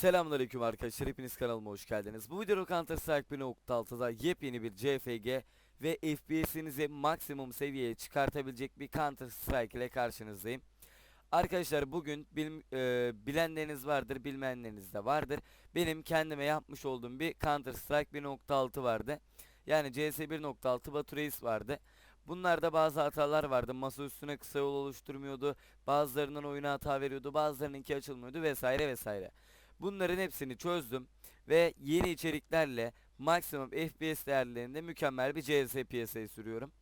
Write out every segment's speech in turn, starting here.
Selamünaleyküm arkadaşlar hepiniz kanalıma hoş geldiniz. Bu videoda Counter Strike 1.6'da yepyeni bir CFG ve FPS'inizi maksimum seviyeye çıkartabilecek bir Counter Strike ile karşınızdayım. Arkadaşlar bugün bil- e, bilenleriniz vardır bilmeyenleriniz de vardır. Benim kendime yapmış olduğum bir Counter Strike 1.6 vardı. Yani CS 1.6 Batu Reis vardı. Bunlarda bazı hatalar vardı. Masa üstüne kısa yol oluşturmuyordu. Bazılarının oyuna hata veriyordu. Bazılarınınki açılmıyordu vesaire vesaire. Bunların hepsini çözdüm ve yeni içeriklerle maksimum FPS değerlerinde mükemmel bir CS piyasaya sürüyorum.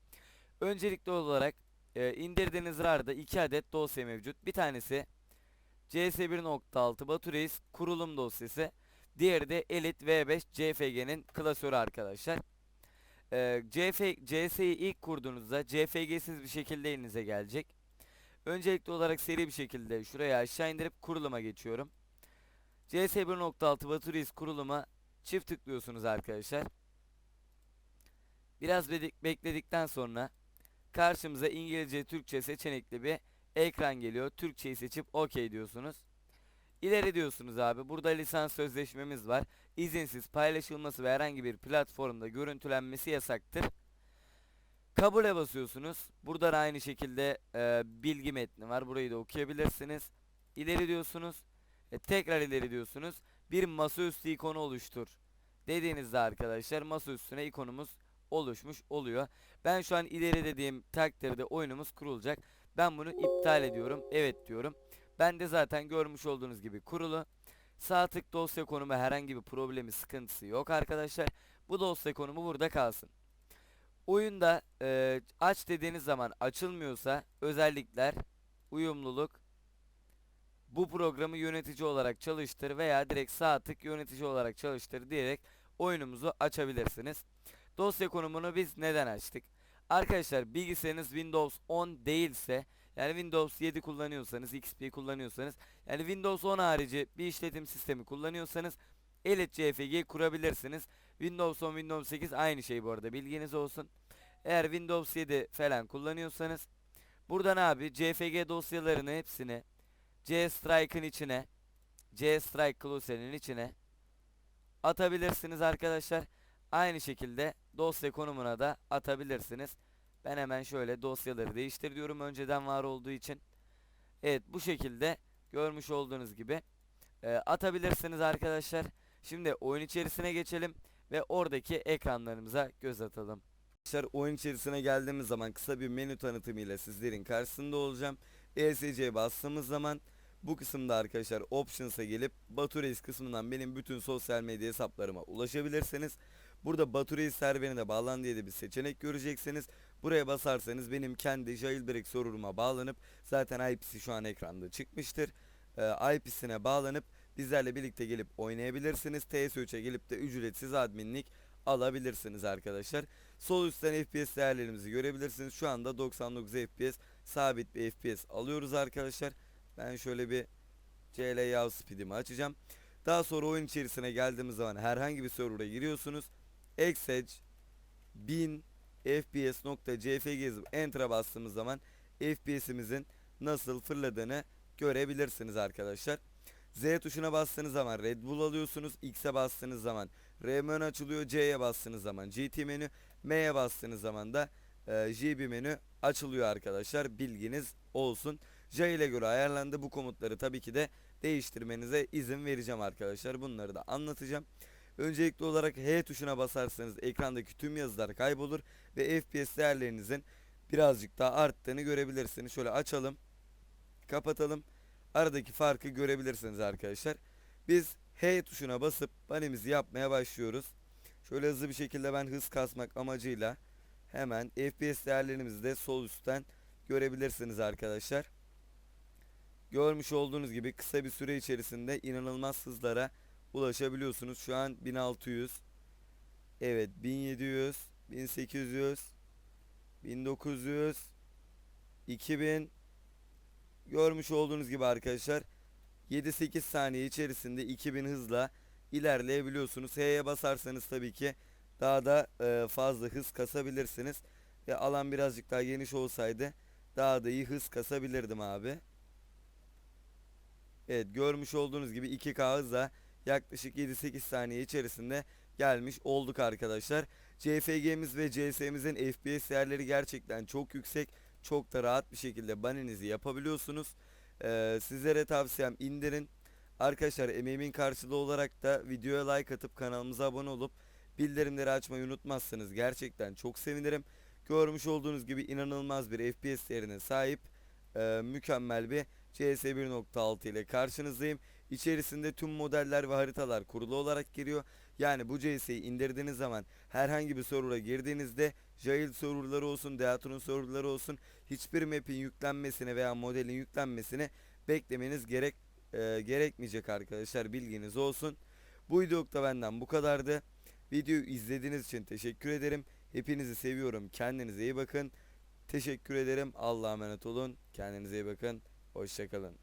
Öncelikli olarak e, indirdiğiniz RAR'da 2 adet dosya mevcut. Bir tanesi CS 1.6 Batu kurulum dosyası. Diğeri de Elite V5 CFG'nin klasörü arkadaşlar. E, CF, CS'yi ilk kurduğunuzda CFG'siz bir şekilde elinize gelecek. Öncelikli olarak seri bir şekilde şuraya aşağı indirip kuruluma geçiyorum. CS 1.6 Baturis kuruluma çift tıklıyorsunuz arkadaşlar. Biraz bekledikten sonra karşımıza İngilizce Türkçe seçenekli bir ekran geliyor. Türkçeyi seçip OK diyorsunuz. İleri diyorsunuz abi. Burada lisans sözleşmemiz var. İzinsiz paylaşılması ve herhangi bir platformda görüntülenmesi yasaktır. Kabule basıyorsunuz. Burada da aynı şekilde e, bilgi metni var. Burayı da okuyabilirsiniz. İleri diyorsunuz. E, tekrar ileri diyorsunuz. Bir masaüstü ikonu oluştur. Dediğinizde arkadaşlar masa üstüne ikonumuz oluşmuş oluyor. Ben şu an ileri dediğim takdirde oyunumuz kurulacak. Ben bunu iptal ediyorum. Evet diyorum. Ben de zaten görmüş olduğunuz gibi kurulu. Sağ tık dosya konumu herhangi bir problemi sıkıntısı yok arkadaşlar. Bu dosya konumu burada kalsın. Oyunda e, aç dediğiniz zaman açılmıyorsa özellikler, uyumluluk, bu programı yönetici olarak çalıştır veya direkt sağ tık yönetici olarak çalıştır diyerek oyunumuzu açabilirsiniz. Dosya konumunu biz neden açtık? Arkadaşlar bilgisayarınız Windows 10 değilse yani Windows 7 kullanıyorsanız XP kullanıyorsanız yani Windows 10 harici bir işletim sistemi kullanıyorsanız Elite CFG kurabilirsiniz. Windows 10 Windows 8 aynı şey bu arada bilginiz olsun. Eğer Windows 7 falan kullanıyorsanız buradan abi CFG dosyalarını hepsini C-Strike'ın içine C-Strike Closer'ın içine atabilirsiniz arkadaşlar. Aynı şekilde dosya konumuna da atabilirsiniz. Ben hemen şöyle dosyaları değiştir diyorum önceden var olduğu için. Evet bu şekilde görmüş olduğunuz gibi e, atabilirsiniz arkadaşlar. Şimdi oyun içerisine geçelim ve oradaki ekranlarımıza göz atalım. Arkadaşlar oyun içerisine geldiğimiz zaman kısa bir menü tanıtımıyla sizlerin karşısında olacağım. ESC'ye bastığımız zaman bu kısımda arkadaşlar Options'a gelip Batureis kısmından benim bütün sosyal medya hesaplarıma ulaşabilirsiniz. Burada Batureis serverine bağlan diye de bir seçenek göreceksiniz. Buraya basarsanız benim kendi jailbreak server'ıma bağlanıp zaten IP'si şu an ekranda çıkmıştır. Ee, IP'sine bağlanıp bizlerle birlikte gelip oynayabilirsiniz. TS3'e gelip de ücretsiz adminlik alabilirsiniz arkadaşlar. Sol üstten FPS değerlerimizi görebilirsiniz. Şu anda 99 FPS sabit bir FPS alıyoruz arkadaşlar. Ben şöyle bir CL Yav Speed'imi açacağım. Daha sonra oyun içerisine geldiğimiz zaman herhangi bir server'a giriyorsunuz. Xedge 1000 FPS.cfg yazıp Enter'a bastığımız zaman FPS'imizin nasıl fırladığını görebilirsiniz arkadaşlar. Z tuşuna bastığınız zaman Red Bull alıyorsunuz. X'e bastığınız zaman R menü açılıyor. C'ye bastığınız zaman GT menü. M'ye bastığınız zaman da e, JB menü açılıyor arkadaşlar. Bilginiz olsun. J ile göre ayarlandı. Bu komutları tabii ki de değiştirmenize izin vereceğim arkadaşlar. Bunları da anlatacağım. Öncelikli olarak H tuşuna basarsanız ekrandaki tüm yazılar kaybolur ve FPS değerlerinizin birazcık daha arttığını görebilirsiniz. Şöyle açalım. Kapatalım. Aradaki farkı görebilirsiniz arkadaşlar. Biz H tuşuna basıp banimizi yapmaya başlıyoruz. Şöyle hızlı bir şekilde ben hız kasmak amacıyla hemen FPS değerlerimizi de sol üstten görebilirsiniz arkadaşlar. Görmüş olduğunuz gibi kısa bir süre içerisinde inanılmaz hızlara ulaşabiliyorsunuz. Şu an 1600 Evet 1700 1800 1900 2000 Görmüş olduğunuz gibi arkadaşlar 7-8 saniye içerisinde 2000 hızla ilerleyebiliyorsunuz. H'ye basarsanız tabii ki daha da e, fazla hız kasabilirsiniz. Ve alan birazcık daha geniş olsaydı daha da iyi hız kasabilirdim abi. Evet görmüş olduğunuz gibi 2K hızla yaklaşık 7-8 saniye içerisinde gelmiş olduk arkadaşlar. CFG'miz ve CS'mizin FPS değerleri gerçekten çok yüksek. Çok da rahat bir şekilde baninizi yapabiliyorsunuz. Ee, sizlere tavsiyem indirin. Arkadaşlar emeğimin karşılığı olarak da videoya like atıp kanalımıza abone olup bildirimleri açmayı unutmazsanız gerçekten çok sevinirim. Görmüş olduğunuz gibi inanılmaz bir FPS değerine sahip e, mükemmel bir CS 1.6 ile karşınızdayım. İçerisinde tüm modeller ve haritalar kurulu olarak giriyor. Yani bu CS'yi indirdiğiniz zaman herhangi bir server'a girdiğinizde Jail serverları olsun, Deatron serverları olsun hiçbir map'in yüklenmesine veya modelin yüklenmesine beklemeniz gerek e, gerekmeyecek arkadaşlar bilginiz olsun. Bu videoluk benden bu kadardı. Videoyu izlediğiniz için teşekkür ederim. Hepinizi seviyorum. Kendinize iyi bakın. Teşekkür ederim. Allah'a emanet olun. Kendinize iyi bakın. Hoşçakalın.